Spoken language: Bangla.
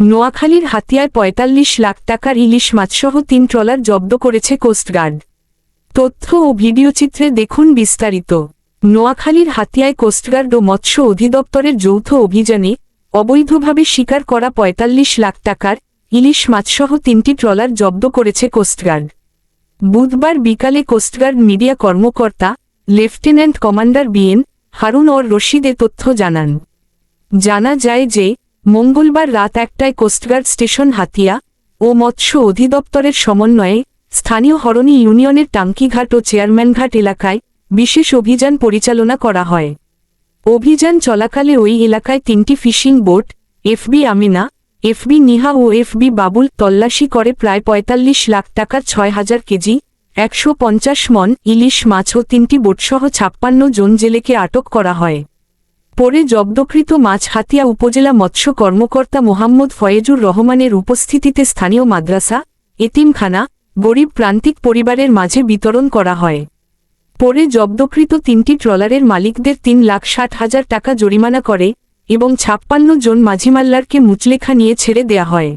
নোয়াখালীর হাতিয়ায় পঁয়তাল্লিশ লাখ টাকার ইলিশ মাছসহ তিন ট্রলার জব্দ করেছে কোস্টগার্ড। তথ্য ও ভিডিওচিত্রে দেখুন বিস্তারিত। নোয়াখালীর হাতিয়ায় কোস্টগার্ড ও মৎস্য অধিদপ্তরের যৌথ অভিযানে অবৈধভাবে শিকার করা পঁয়তাল্লিশ লাখ টাকার ইলিশ মাছসহ তিনটি ট্রলার জব্দ করেছে কোস্টগার্ড। বুধবার বিকালে কোস্টগার্ড মিডিয়া কর্মকর্তা, lieutenant commander BN Harun or Rashid তথ্য জানান। জানা যায় যে মঙ্গলবার রাত একটায় কোস্টগার্ড স্টেশন হাতিয়া ও মৎস্য অধিদপ্তরের সমন্বয়ে স্থানীয় হরণী ইউনিয়নের টাঙ্কিঘাট ও চেয়ারম্যানঘাট এলাকায় বিশেষ অভিযান পরিচালনা করা হয়। অভিযান চলাকালে ওই এলাকায় তিনটি fishing boat, FB Amina, FB Niha ও এফবি বাবুল তল্লাশি করে প্রায় পঁয়তাল্লিশ লাখ টাকার ছয় হাজার কেজি, একশো পঞ্চাশ মন ইলিশ মাছ ও তিনটি বোটসহ ছাপ্পান্ন জন জেলেকে আটক করা হয়। পরে জব্দকৃত মাছ হাতিয়া উপজেলা মৎস্য কর্মকর্তা মোহাম্মদ ফয়েজুর রহমানের উপস্থিতিতে স্থানীয় মাদ্রাসা, এতিমখানা, গরিব প্রান্তিক পরিবারের মাঝে বিতরণ করা হয়। পরে জব্দকৃত তিনটি ট্রলারের মালিকদের তিন লাখ ষাট হাজার টাকা জরিমানা করে এবং ছাপ্পান্ন জন মাঝিমাল্লারকে মুচলেখা নিয়ে ছেড়ে দেয়া হয়।